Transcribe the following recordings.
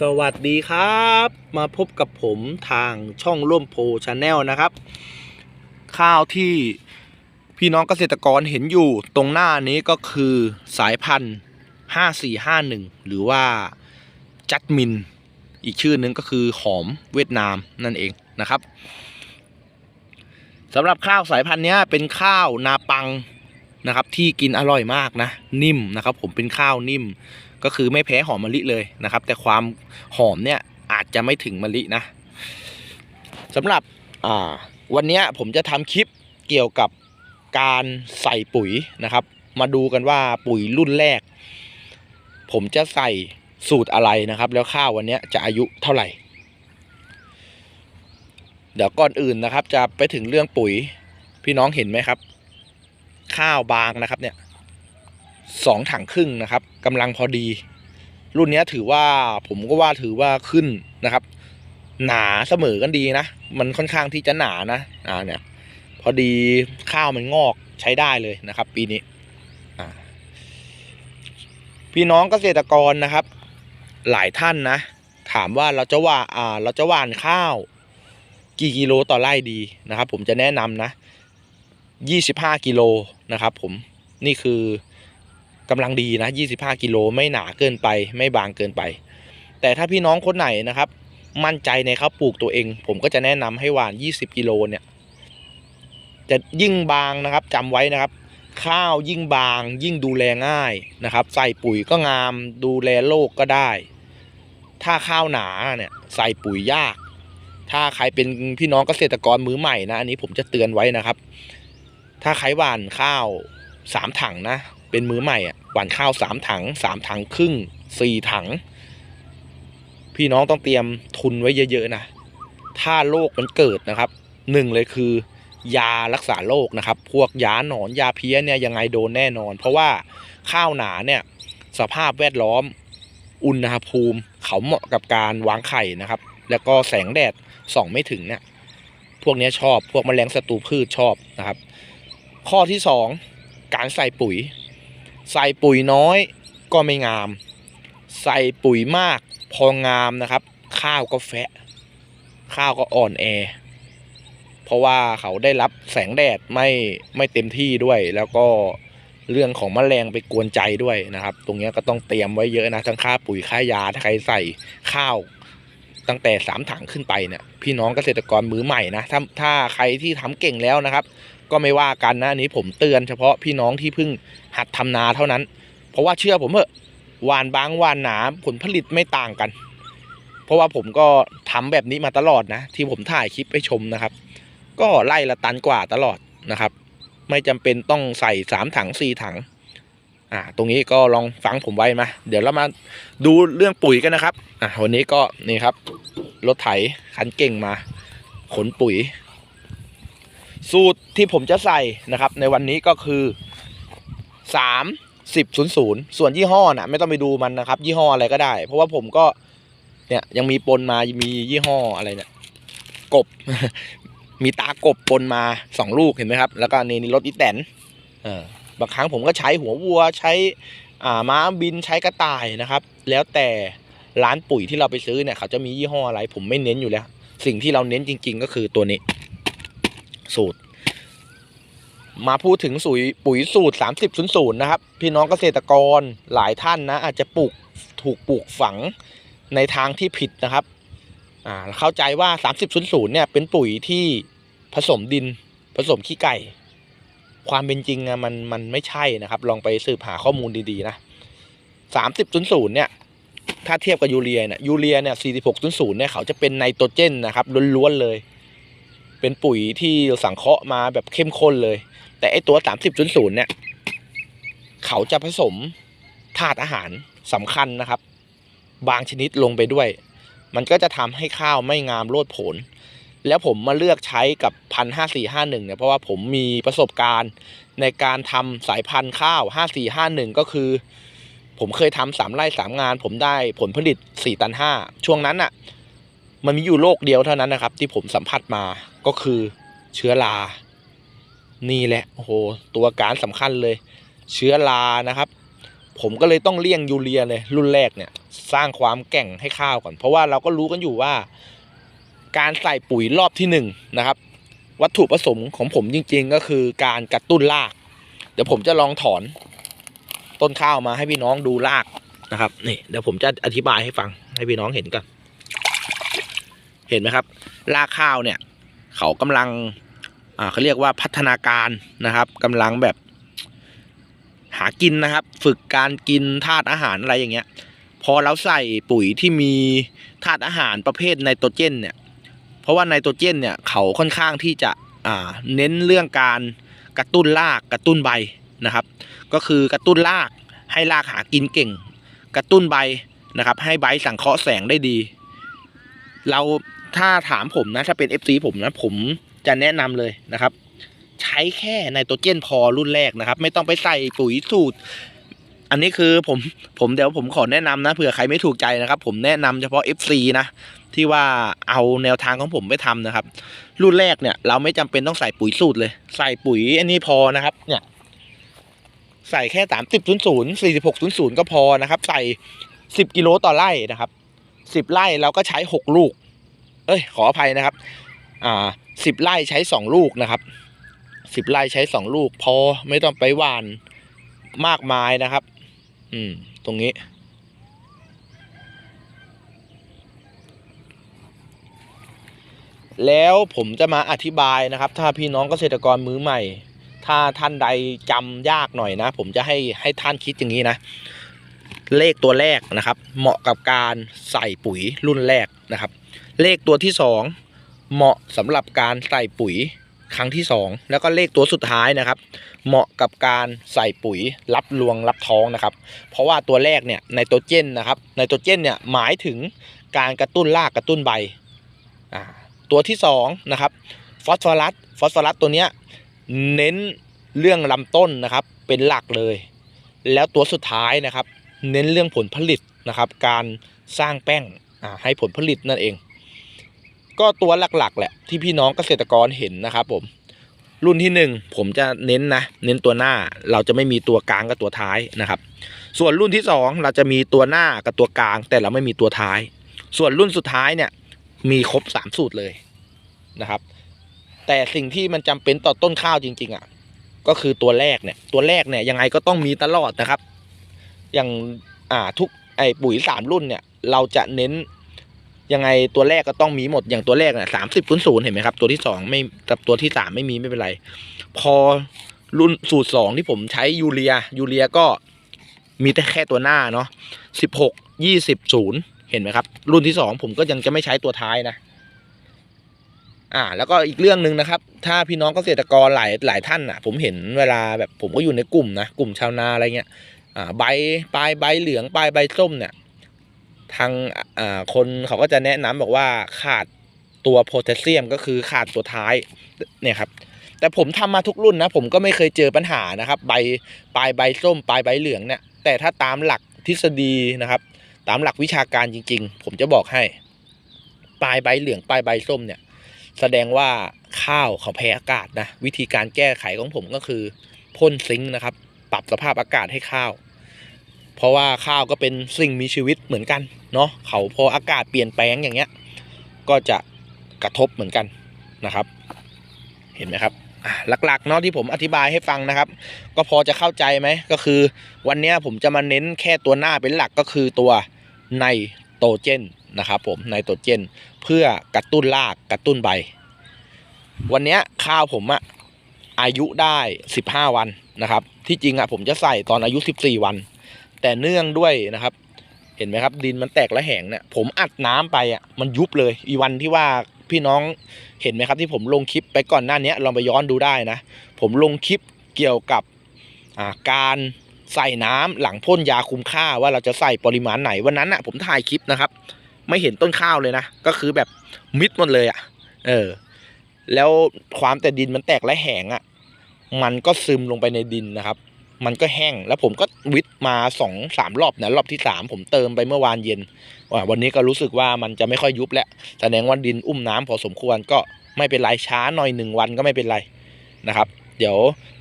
สวัสดีครับ มาพบกับผมทางช่องร่วมโพชาแนลนะครับ ข้าวที่พี่น้องเกษตรกรเห็นอยู่ตรงหน้านี้ก็คือสายพันธุ์ 5451 หรือว่าจัดมิน อีกชื่อหนึงก็คือหอมเวียดนามนั่นเองนะครับสำหรับข้าวสายพันธุ์นี้เป็นข้าวนาปังนะครับ ที่กินอร่อยมากนะ นิ่มนะครับ ผมเป็นข้าวนิ่ม ก็คือไม่แพ้หอมมะลิเลยนะครับ แต่ความหอมเนี่ยอาจจะไม่ถึงมะลินะสำหรับวันนี้ผมจะทำคลิปเกี่ยวกับการใส่ปุ๋ยนะครับ มาดูกันว่าปุ๋ยรุ่นแรก ผมจะใส่สูตรอะไรนะครับ แล้วข้าววันนี้จะอายุเท่าไหร่ เดี๋ยวก่อนอื่นนะครับ จะไปถึงเรื่องปุ๋ยพี่น้องเห็นไหมครับ ข้าวบางนะครับเนี่ย สองถังครึ่งนะครับกำลังพอดี รุ่นนี้ถือว่าผมก็ว่าถือว่าขึ้นนะครับ หนาเสมอกันดีนะ มันค่อนข้างที่จะหนานะอ่าเนี่ยพอดีข้าวมันงอกใช้ได้เลยนะครับ ปีนี้พี่น้องเกษตรกรนะครับ หลายท่านนะ ถามว่าเราจะว่าอ่าเราจะหว่านข้าว กี่กิโลต่อไร่ดีนะครับ ผมจะแนะนำนะ 25 กิโลนะครับ ผมนี่คือ กำลังดีนะ 25 กิโลไม่หนาเกินไป ไม่บางเกินไป แต่ถ้าพี่น้องคนไหนนะครับ มั่นใจในข้าปลูกตัวเอง ผมก็จะแนะนำให้หว่าน 20 กิโลเนี่ย จะยิ่งบางนะครับจำไว้นะครับ ข้าวยิ่งบาง ยิ่งดูแลง่ายนะครับ ใส่ปุ๋ยก็งาม ดูแลโรคก็ได้ ถ้าข้าวหนาเนี่ยใส่ปุ๋ยยาก ถ้าใครเป็นพี่น้องเกษตรกรมือใหม่นะอันนี้ผมจะเตือนไว้นะครับ ถ้าใครหว่านข้าวสามถังนะ เป็นมือใหม่อะหว่านข้าวสามถังสามถังครึ่งสี่ถัง พี่น้องต้องเตรียมทุนไว้เยอะๆนะ ถ้าโรคมันเกิดนะครับหนึ่งเลยคือยารักษาโรคนะครับ พวกยาหนอนยาเพี้ยเนี่ยยังไงโดนแน่นอน เพราะว่าข้าวหนาเนี่ยสภาพแวดล้อม อุณหภูมิ เขาเหมาะกับการวางไข่นะครับ แล้วก็แสงแดดส่องไม่ถึงเนี่ยพวกนี้ชอบพวกแมลงศัตรูพืชชอบนะครับ ข้อที่สองการใส่ปุ๋ย ใส่ปุ๋ยน้อยก็ไม่งาม ใส่ปุ๋ยมากพองามนะครับ ข้าวก็แฟะ ข้าวก็อ่อนแอ เพราะว่าเขาได้รับแสงแดดไม่ไม่เต็มที่ด้วย แล้วก็เรื่องของแมลงไปกวนใจด้วยนะครับ ตรงนี้ก็ต้องเตรียมไว้เยอะนะทั้งค่าปุ๋ยค่ายาถ้าใครใส่ข้าวตั้งแต่สามถังขึ้นไปเนี่ยพี่น้องเกษตรกรมือใหม่นะถ้าถ้าใครที่ทำเก่งแล้วนะครับ ก็ไม่ว่ากันนะอันนี้ผมเตือนเฉพาะพี่น้องที่เพิ่งหัดทำนาเท่านั้น เพราะว่าเชื่อผมเถอะหวานบางหวานหนาผลผลิตไม่ต่างกัน เพราะว่าผมก็ทำแบบนี้มาตลอดนะ ที่ผมถ่ายคลิปให้ชมนะครับ ก็ไล่ละตันกว่าตลอดนะครับ ไม่จำเป็นต้องใส่สามถังสี่ถังอ่าตรงนี้ก็ลองฟังผมไว้มาเดี๋ยวเรามาดูเรื่องปุ๋ยกันนะครับอ่าวันนี้ก็นี่ครับรถไถคันเก่งมาขนปุ๋ย สูตรที่ผมจะใส่นะครับ ในวันนี้ก็คือสามสิบศูนย์ศูนย์ส่วนยี่ห้อน่ะไม่ต้องไปดูมันนะครับ ยี่ห้ออะไรก็ได้ เพราะว่าผมก็เนี่ยยังมีปนมามียี่ห้ออะไรเนี่ยกบ มีตากบปนมาสองลูกเห็นไหมครับ แล้วก็นี่นี่รถอีแตนเออบางครั้งผมก็ใช้หัววัวใช้อ่าม้าบินใช้กระต่ายนะครับ แล้วแต่ร้านปุ๋ยที่เราไปซื้อเนี่ยเขาจะมียี่ห้ออะไร ผมไม่เน้นอยู่แล้ว สิ่งที่เราเน้นจริง ๆ ก็คือตัวนี้ สูตร มาพูดถึงสุยปุ๋ยสูตร 3000 นะครับ พี่น้องเกษตรกรหลายท่านนะ อาจจะปลูกถูกปลูกฝังในทางที่ผิดนะครับอ่าเข้าใจว่า 3000 เนี่ยเป็นปุ๋ยที่ผสมดินผสมขี้ไก่ ความเป็นจริงอะมันมันไม่ใช่นะครับ ลองไปสืบหาข้อมูลดีๆนะ3000 เนี่ยถ้าเทียบกับยูเรียเนี่ยยูเรียเนี่ย4600เนี่ยเขาจะเป็นไนโตรเจนนะครับล้วนๆเลย เป็นปุ๋ยที่สังเคราะห์มาแบบเข้มข้นเลย แต่ไอตัว3000เนี่ย เขาจะผสมธาตุอาหารสำคัญนะครับ บางชนิดลงไปด้วย มันก็จะทำให้ข้าวไม่งามโลดผล แล้วผมมาเลือกใช้กับพันห้าสี่ห้าหนึ่งเนี่ยเพราะว่าผมมีประสบการณ์ในการทำสายพันธุ์ข้าวห้าสี่ห้าหนึ่งก็คือ ผมเคยทำสามไร่สามงาน ผมได้ผลผลิตสี่ตันห้าช่วงนั้นอะ่ะมันมีอยู่โรคเดียวเท่านั้นนะครับ ที่ผมสัมผัสมา ก็คือเชื้อรา นี่แหละโอ้โหตัวการสำคัญเลย เชื้อรานะครับ ผมก็เลยต้องเลี่ยงยูเรียเลย รุ่นแรกเนี่ย สร้างความแก่งให้ข้าวก่อน เพราะว่าเราก็รู้กันอยู่ว่า การใส่ปุ๋ยรอบที่หนึ่งนะครับ วัตถุประสงค์ของผมจริง ๆ ก็คือการกระตุ้นราก เดี๋ยวผมจะลองถอน ต้นข้าวมาให้พี่น้องดูรากนะครับนี่เดี๋ยวผมจะอธิบายให้ฟังให้พี่น้องเห็นกันเห็นไหมครับรากข้าวเนี่ย เขากำลังอ่าเขาเรียกว่าพัฒนาการนะครับกำลังแบบหากินนะครับ ฝึกการกินธาตุอาหารอะไรอย่างเงี้ย พอเราใส่ปุ๋ยที่มีธาตุอาหารประเภทไนโตรเจนเนี่ย เพราะว่าไนโตรเจนเนี่ยเขาค่อนข้างที่จะอ่าเน้นเรื่องการกระตุ้นรากกระตุ้นใบนะครับ ก็คือกระตุ้นรากให้รากหากินเก่ง กระตุ้นใบนะครับ ให้ใบสังเคราะห์แสงได้ดี เรา ถ้าถามผมนะ ถ้าเป็น FC ผมนะ ผมจะแนะนำเลยนะครับ ใช้แค่ไนโตรเจนพอรุ่นแรกนะครับ ไม่ต้องไปใส่ปุ๋ยสูตร อันนี้คือผมผมเดี๋ยวผมขอแนะนำนะเผื่อใครไม่ถูกใจนะครับ ผมแนะนำเฉพาะ FC นะที่ว่าเอาแนวทางของผมไปทำนะครับ รุ่นแรกเนี่ย เราไม่จำเป็นต้องใส่ปุ๋ยสูตรเลย ใส่ปุ๋ยอันนี้พอนะครับ เนี่ย ใส่แค่สามสิบศูนย์ศูนย์สี่สิบหกศูนย์ศูนย์ก็พอนะครับ ใส่สิบกิโลต่อไร่นะครับสิบไร่เราก็ใช้หกลูก เอ้ยขออภัยนะครับอ่าสิบไร่ใช้สองลูกนะครับสิบไร่ใช้สองลูก พอไม่ต้องไปหวานมากมายนะครับ อืม ตรงนี้ แล้วผมจะมาอธิบายนะครับ ถ้าพี่น้องเกษตรกรมือใหม่ ถ้าท่านใดจำยากหน่อยนะ ผมจะให้ให้ท่านคิดอย่างนี้นะ เลขตัวแรกนะครับ เหมาะกับการใส่ปุ๋ยรุ่นแรกนะครับ เลขตัวที่สองเหมาะสำหรับการใส่ปุ๋ยครั้งที่สองแล้วก็เลขตัวสุดท้ายนะครับ เหมาะกับการใส่ปุ๋ยรับรวงรับท้องนะครับ เพราะว่าตัวแรกเนี่ยไนโตรเจนนะครับไนโตรเจนเนี่ยหมายถึงการกระตุ้นรากกระตุ้นใบตัวที่สองนะครับฟอสฟอรัสฟอสฟอรัสตัวเนี้ยเน้นเรื่องลำต้นนะครับเป็นหลักเลย แล้วตัวสุดท้ายนะครับ เน้นเรื่องผลผลิตนะครับ การสร้างแป้งให้ผลผลิตนั่นเอง ก็ตัวหลักๆ แหละที่พี่น้องเกษตรกรเห็นนะครับผมรุ่นที่หนึ่งผมจะเน้นนะ เน้นตัวหน้าเราจะไม่มีตัวกลางกับตัวท้ายนะครับ ส่วนรุ่นที่สองเราจะมีตัวหน้ากับตัวกลาง แต่เราไม่มีตัวท้าย ส่วนรุ่นสุดท้ายเนี่ยมีครบสามสูตรเลยนะครับ แต่สิ่งที่มันจำเป็นต่อต้นข้าวจริง ๆอะก็คือตัวแรกเนี่ยตัวแรกเนี่ยยังไงก็ต้องมีตลอดนะครับ อย่างอ่าทุกไอปุ๋ยสามรุ่นเนี่ย เราจะเน้นยังไงตัวแรกก็ต้องมีหมดอย่างตัวแรกเนี่ยสามสิบศูนย์ศูนย์เห็นไหมครับ ตัวที่สองไม่กับตัวที่สามไม่มีไม่เป็นไร พอรุ่นสูตรสองที่ผมใช้ยูเรียยูเรียก็มีแต่แค่ตัวหน้าเนาะสิบหกยี่สิบศูนย์เห็นไหมครับ รุ่นที่สองผมก็ยังจะไม่ใช้ตัวท้ายนะ อ่า แล้วก็อีกเรื่องหนึ่งนะครับ ถ้าพี่น้องเกษตรกรหลายหลายท่านอะ ผมเห็นเวลาแบบผมก็อยู่ในกลุ่มนะกลุ่มชาวนาอะไรเงี้ย ใบปลายใบเหลืองปลายใบส้มเนี่ยทางคนเขาก็จะแนะนำบอกว่าขาดตัวโพแทสเซียมก็คือขาดตัวท้ายเนี่ยครับแต่ผมทำมาทุกรุ่นนะผมก็ไม่เคยเจอปัญหานะครับ ใบปลายใบส้มปลายใบเหลืองเนี่ยแต่ถ้าตามหลักทฤษฎีนะครับ ตามหลักวิชาการจริง ๆ ผมจะบอกให้ ปลายใบเหลืองปลายใบส้มเนี่ย แสดงว่าข้าวเขาแพ้อากาศนะวิธีการแก้ไขของผมก็คือพ่นซิงค์นะครับ ปรับสภาพอากาศให้ข้าว เพราะว่าข้าวก็เป็นสิ่งมีชีวิตเหมือนกันเนาะเขาพออากาศเปลี่ยนแปลงอย่างเงี้ย ก็จะกระทบเหมือนกันนะครับ เห็นไหมครับหลักๆเนาะที่ผมอธิบายให้ฟังนะครับ ก็พอจะเข้าใจไหมก็คือ วันนี้ผมจะมาเน้นแค่ตัวหน้าเป็นหลักก็คือตัวไนโตรเจนนะครับผมไนโตรเจน เพื่อกระตุ้นรากกระตุ้นใบ วันนี้ข้าวผมอะอายุได้ 15 วันนะครับ ที่จริงอะผมจะใส่ตอนอายุ 14 วัน แต่เนื่องด้วยนะครับ เห็นไหมครับ ดินมันแตกและแหงเนี่ยผมอัดน้ำไปอะมันยุบเลย อีวันที่ว่าพี่น้องเห็นไหมครับที่ผมลงคลิปไปก่อนหน้านี้ลองไปย้อนดูได้นะ ผมลงคลิปเกี่ยวกับการใส่น้ำหลังพ่นยาคุมค่าว่าเราจะใส่ปริมาณไหนวันนั้นอะผมถ่ายคลิปนะครับ ไม่เห็นต้นข้าวเลยนะ ก็คือแบบมิดหมดเลยอะ เออ แล้วความแต่ดินมันแตกและแหงอะ มันก็ซึมลงไปในดินนะครับ มันก็แห้งแล้วผมก็วิทมาสองสามรอบนะรอบที่สามผมเติมไปเมื่อวานเย็นว่าวันนี้ก็รู้สึกว่ามันจะไม่ค่อยยุบแล้วแสดงว่าดินอุ้มน้ำพอสมควรก็ไม่เป็นไรช้าหน่อยหนึ่งวันก็ไม่เป็นไรนะครับ เดี๋ยว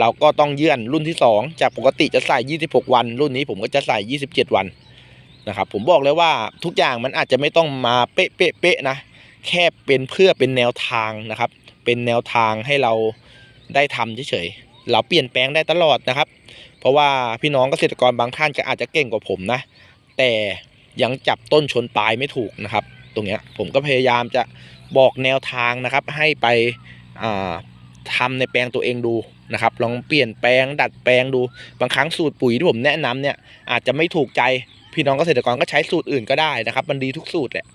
เราก็ต้องเยื่อนรุ่นที่ 2 จากปกติจะใส่ 26 วัน รุ่นนี้ผมก็จะใส่ 27 วันนะครับผมบอกเลยว่าทุกอย่างมันอาจจะไม่ต้องมาเป๊ะเป๊ะเป๊ะนะแค่เป็นเพื่อเป็นแนวทางนะครับ เป็นแนวทางให้เราได้ทำเฉยๆเราเปลี่ยนแปลงได้ตลอดนะครับ เพราะว่าพี่น้องเกษตรกรบางท่านก็อาจจะเก่งกว่าผมนะ แต่ยังจับต้นชนปลายไม่ถูกนะครับ ตรงเนี้ยผมก็พยายามจะบอกแนวทางนะครับ ให้ไปอ่าทำในแปลงตัวเองดูนะครับ ลองเปลี่ยนแปลงดัดแปลงดูบางครั้งสูตรปุ๋ยที่ผมแนะนำเนี่ยอาจจะไม่ถูกใจพี่น้องเกษตรกรก็ใช้สูตรอื่นก็ได้นะครับ มันดีทุกสูตรแหละ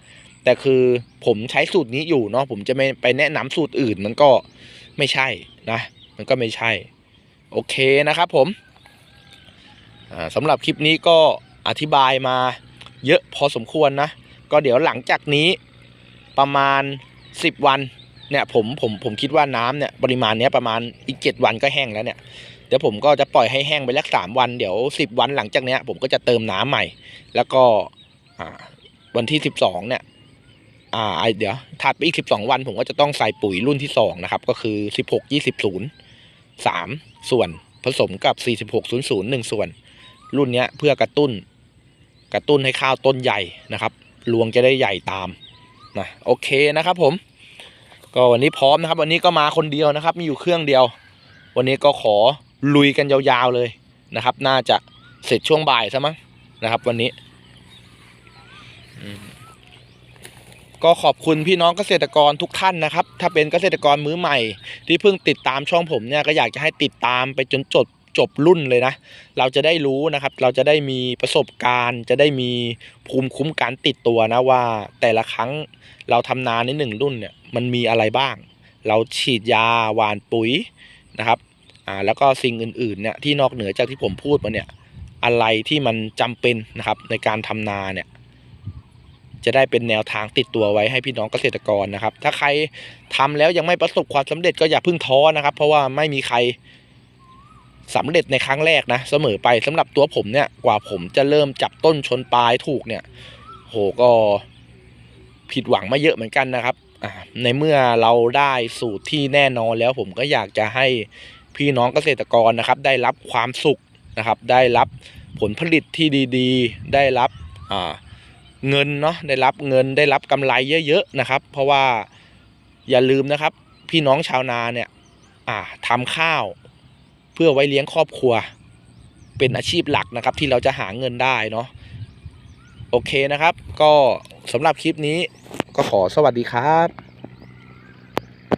แต่คือผมใช้สูตรนี้อยู่เนาะผมจะไม่ไปแนะนำสูตรอื่นมันก็ไม่ใช่นะ มันก็ไม่ใช่ โอเคนะครับผม สำหรับคลิปนี้ก็อธิบายมาเยอะพอสมควรนะ ก็เดี๋ยวหลังจากนี้ประมาณ 10 วันเนี่ยผมผมผมคิดว่าน้ำเนี่ยปริมาณเนี้ยประมาณอีก 7 วันก็แห้งแล้วเนี่ยเดี๋ยวผมก็จะปล่อยให้แห้งไปสักสามวันเดี๋ยว 10 วันหลังจากเนี้ยผมก็จะเติมน้ำใหม่ แล้วก็วันที่ 12เนี่ยอ่าเดี๋ยวถัดไปอีก 12 วัน ผมก็จะต้องใส่ปุ๋ยรุ่นที่2นะครับก็คือ 16 20 0 3 ส่วนผสมกับ 46 00 1 ส่วน รุ่นนี้เพื่อกระตุ้น กระตุ้นให้ข้าวต้นใหญ่นะครับรวงจะได้ใหญ่ตามนะโอเคนะครับผม ก็วันนี้พร้อมนะครับ วันนี้ก็มาคนเดียวนะครับ มีอยู่เครื่องเดียว วันนี้ก็ขอลุยกันยาวๆเลยนะครับ น่าจะเสร็จช่วงบ่ายซะมั้งนะครับ วันนี้ ก็ขอบคุณพี่น้องเกษตรกรทุกท่านนะครับ ถ้าเป็นเกษตรกรมือใหม่ ที่เพิ่งติดตามช่องผมเนี่ยก็อยากจะให้ติดตามไปจนจบ จบรุ่นเลยนะ เราจะได้รู้นะครับ เราจะได้มีประสบการณ์ จะได้มีภูมิคุ้มกันติดตัวนะว่า แต่ละครั้งเราทำนาในหนึ่งรุ่นเนี่ยมันมีอะไรบ้าง เราฉีดยาหวานปุ๋ยนะครับอ่าแล้วก็สิ่งอื่นๆเนี่ยที่นอกเหนือจากที่ผมพูดมาเนี่ยอะไรที่มันจำเป็นนะครับในการทำนาเนี่ยจะได้เป็นแนวทางติดตัวไว้ให้พี่น้องเกษตรกรนะครับ ถ้าใครทำแล้วยังไม่ประสบความสำเร็จก็อย่าเพิ่งท้อนะครับ เพราะว่าไม่มีใคร สำเร็จในครั้งแรกนะเสมอไปสำหรับตัวผมเนี่ยกว่าผมจะเริ่มจับต้นชนปลายถูกเนี่ย โหก็ผิดหวังมาเยอะเหมือนกันนะครับในเมื่อเราได้สูตรที่แน่นอนแล้วผมก็อยากจะให้พี่น้องเกษตรกรนะครับ ได้รับความสุขนะครับ ได้รับผลผลิตที่ดีๆ ได้รับเงินเนาะได้รับเงินได้รับกำไรเยอะๆนะครับ เพราะว่าอย่าลืมนะครับ พี่น้องชาวนาเนี่ยอ่าทำข้าว เพื่อไว้เลี้ยงครอบครัว เป็นอาชีพหลักนะครับ ที่เราจะหาเงินได้เนาะโอเคนะครับ ก็สำหรับคลิปนี้ก็ขอสวัสดีครับ